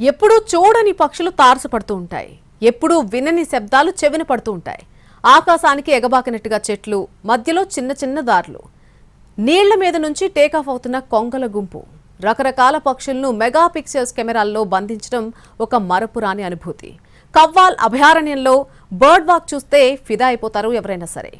ఎప్పుడూ చూడని పక్షులు తారసపడుతూ ఉంటాయి. ఎప్పుడూ వినని శబ్దాలు చెవిన పడుతూ ఉంటాయి. ఆకాశానికి ఎగబాకినట్టుగా చెట్లు మధ్యలో చిన్న చిన్న దారులు. నీళ్ళ మీద నుంచి టేకాఫ్ అవుతున్న కొంగల గుంపు. రకరకాల పక్షులను మెగా పిక్సెల్స్ కెమెరాల్లో బంధించడం ఒక మరపురాని అనుభూతి. కవ్వాల్ అభయారణ్యంలో బర్డ్ వాక్ చూస్తే ఫిదా అయిపోతారు ఎవరైనా సరే.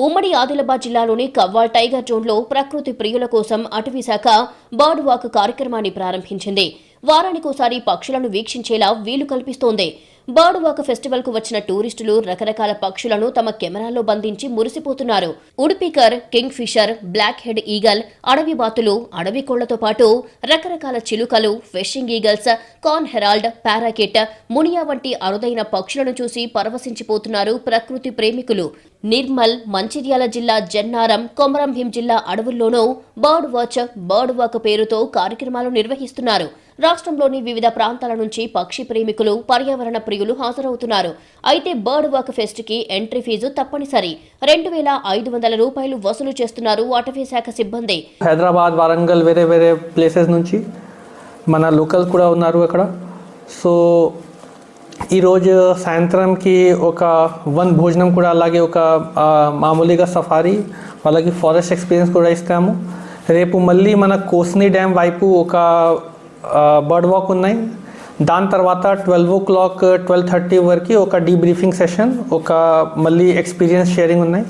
ఉమ్మడి ఆదిలాబాద్ జిల్లాలోని కవ్వాల్ టైగర్ జోన్లో ప్రకృతి ప్రియుల కోసం అటవీ శాఖ బర్డ్ వాక్ కార్యక్రమాన్ని ప్రారంభించింది. వారానికోసారి పక్షులను వీక్షించేలా వీలు కల్పిస్తోంది. బర్డ్ వాక్ ఫెస్టివల్కు వచ్చిన టూరిస్టులు రకరకాల పక్షులను తమ కెమెరాల్లో బంధించి మురిసిపోతున్నారు. Woodpecker kingfisher black head eagle అడవి బాతులు అడవి కోళ్ళతో పాటు రకరకాల చిలుకలు ఫిషింగ్ ఈగల్స్ కార్న్ హెరాల్డ్ పారాకిట్ మునియా వంటి అరుదైన పక్షులను చూసి పరవశించిపోతున్నారు ప్రకృతి ప్రేమికులు. నిర్మల్ మంచిర్యాల జిల్లా జన్నారం కొమరంభీం జిల్లా అడవుల్లోనూ బర్డ్ వాచ్ బర్డ్ వాక్ పేరుతో కార్యక్రమాలు నిర్వహిస్తున్నారు. రాష్ట్రంలోని వివిధ ప్రాంతాల నుంచి పక్షి ప్రేమికులు పర్యావరణ ప్రియులు హాజరవుతున్నారు. అయితే బర్డ్ వాక్ ఫెస్ట్కి ఎంట్రీ ఫీజు తప్పనిసరి. రెండు వేల ఐదు వందల రూపాయలు వసూలు చేస్తున్నారు అటవీ శాఖ సిబ్బంది. హైదరాబాద్ వరంగల్ వేరే వేరే ప్లేసెస్ నుంచి మన లోకల్ కూడా ఉన్నారు అక్కడ. సో ఈరోజు సాయంత్రంకి ఒక వన్ భోజనం కూడా అలాగే ఒక మామూలుగా సఫారీ వాళ్ళకి ఫారెస్ట్ ఎక్స్పీరియన్స్ కూడా ఇస్తాము. రేపు మళ్ళీ మన కోస్ని డ్యామ్ వైపు ఒక బర్డ్ వాక్ ఉన్నాయి. దాని తర్వాత twelve o'clock twelve thirty వరకు ఒక డీబ్రీఫింగ్ సెషన్ ఒక మళ్ళీ ఎక్స్పీరియన్స్ షేరింగ్ ఉన్నాయి.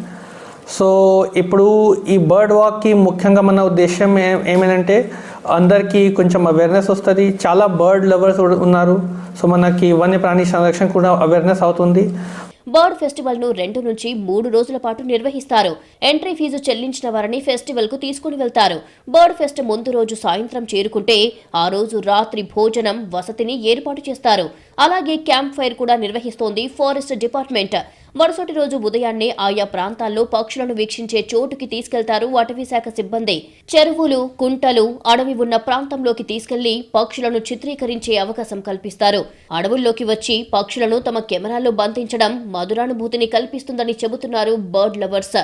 సో ఇప్పుడు ఈ బర్డ్ వాక్కి ముఖ్యంగా మన ఉద్దేశం ఏ- ఏమేనంటే అందరికీ కొంచెం అవేర్నెస్ వస్తుంది. చాలా బర్డ్ లవర్స్ ఉన్నారు. సో మనకి వన్యప్రాణి సంరక్షణ కూడా అవేర్నెస్ అవుతుంది. బర్డ్ ఫెస్టివల్ను రెండు నుంచి మూడు రోజుల పాటు నిర్వహిస్తారు. ఎంట్రీ ఫీజు చెల్లించిన వారిని ఫెస్టివల్కు తీసుకుని వెళ్తారు. బర్డ్ ఫెస్ట్ ముందు రోజు సాయంత్రం చేరుకుంటే ఆ రోజు రాత్రి భోజనం వసతిని ఏర్పాటు చేస్తారు. అలాగే క్యాంప్ ఫైర్ కూడా నిర్వహిస్తోంది ఫారెస్ట్ డిపార్ట్మెంట్. మరుసటి రోజు ఉదయాన్నే ఆయా ప్రాంతాల్లో పక్షులను వీక్షించే చోటుకి తీసుకెళ్తారు అటవీ శాఖ సిబ్బంది. చెరువులు కుంటలు అడవి ఉన్న ప్రాంతంలోకి తీసుకెళ్ళి పక్షులను చిత్రీకరించే అవకాశం కల్పిస్తారు. అడవుల్లోకి వచ్చి పక్షులను తమ కెమెరాల్లో బంధించడం మధురానుభూతిని కల్పిస్తుందని చెబుతున్నారు బర్డ్ లవర్స్.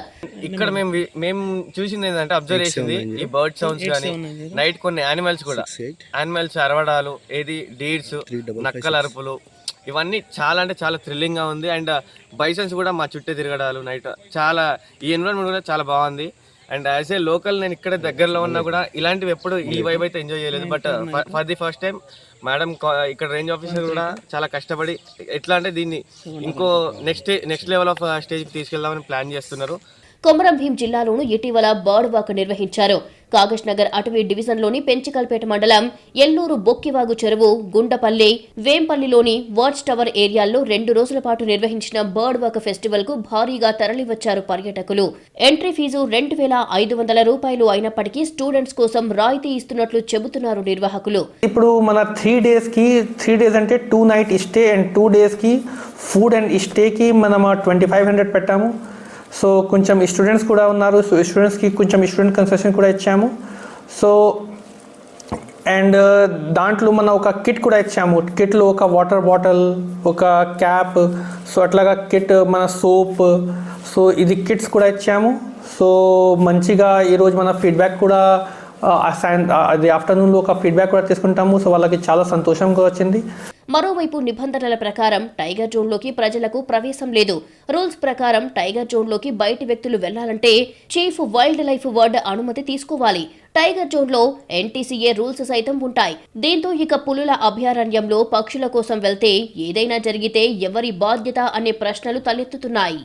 ఇక్కడ మేము మేము చూసింది ఏంటంటే అబ్జర్వ్ చేసింది ఈ బర్డ్ సౌండ్స్ కానీ నైట్ కొన్ని యానిమల్స్ కూడా. యానిమల్స్ అరవడాలు ఏది డీడ్స్ నక్కల అరుపులు ఇవన్నీ చాలా అంటే చాలా థ్రిల్లింగ్గా ఉంది. అండ్ బైసన్స్ కూడా మా చుట్టే తిరగడాలు నైట్ చాలా ఈ ఎన్విరాన్మెంట్ కూడా చాలా బాగుంది. అండ్ యాజ్ ఏ లోకల్ నేను ఇక్కడ దగ్గరలో ఉన్నా కూడా ఇలాంటివి ఎప్పుడు ఈ వైబ్ అయితే ఎంజాయ్ చేయలేదు. But for the first time madam ఇక్కడ రేంజ్ ఆఫీసర్ కూడా చాలా కష్టపడి ఎట్లా అంటే దీన్ని ఇంకో నెక్స్ట్ నెక్స్ట్ లెవెల్ ఆఫ్ స్టేజ్కి తీసుకెళ్దామని ప్లాన్ చేస్తున్నారు. కొమరం భీం జిల్లాలోనూ ఇటీవల బర్డ్ వాక్ నిర్వహించారు. కాగజ్ నగర్ అటవీ డివిజన్లోని పెంచికల్పేట మండలం ఎల్లూరు బొక్కివాగు చెరువు గుండపల్లి వేంపల్లిలోని వాచ్ టవర్ ఏరియాల్లో రెండు రోజుల పాటు నిర్వహించిన బర్డ్ వాక్ ఫెస్టివల్కు భారీగా తరలివచ్చారు పర్యాటకులు. ఎంట్రీ ఫీజు రెండు వేల ఐదు వందల రూపాయలు అయినప్పటికీ స్టూడెంట్స్ కోసం రాయితీ ఇస్తున్నట్లు చెబుతున్నారు నిర్వాహకులు. ఇప్పుడు మన త్రీ డేస్కి త్రీ డేస్ అంటే two night stay and two డేస్కి ఫుడ్ అండ్ స్టేకి మనం ట్వంటీ ఫైవ్ హండ్రెడ్ పెట్టాము. సో కొంచెం స్టూడెంట్స్ కూడా ఉన్నారు. సో స్టూడెంట్స్కి కొంచెం స్టూడెంట్ కన్సెషన్ కూడా ఇచ్చాము. సో అండ్ uh, దాంట్లో మన ఒక కిట్ కూడా ఇచ్చాము. కిట్లో ఒక వాటర్ బాటిల్ ఒక క్యాప్ సో అట్లాగా కిట్ మన సోప్ సో ఇది కిట్స్ కూడా ఇచ్చాము. సో మంచిగా ఈరోజు మన ఫీడ్బ్యాక్ కూడా uh, సాయం- అది ఆఫ్టర్నూన్లో ఒక ఫీడ్బ్యాక్ కూడా తీసుకుంటాము. సో వాళ్ళకి చాలా సంతోషంగా వచ్చింది. మరోవైపు నిబంధనల ప్రకారం టైగర్ జోన్లోకి ప్రజలకు ప్రవేశం లేదు. రూల్స్ ప్రకారం టైగర్ జోన్లోకి బయటి వ్యక్తులు వెళ్ళాలంటే చీఫ్ వైల్డ్ లైఫ్ వర్డ్ అనుమతి తీసుకోవాలి. టైగర్ జోన్లో ఎన్టీసీఏ రూల్స్ సైతం ఉంటాయి. దీంతో ఇక పులుల అభయారణ్యంలో పక్షుల కోసం వెళ్తే ఏదైనా జరిగితే ఎవరి బాధ్యత అనే ప్రశ్నలు తలెత్తుతున్నాయి.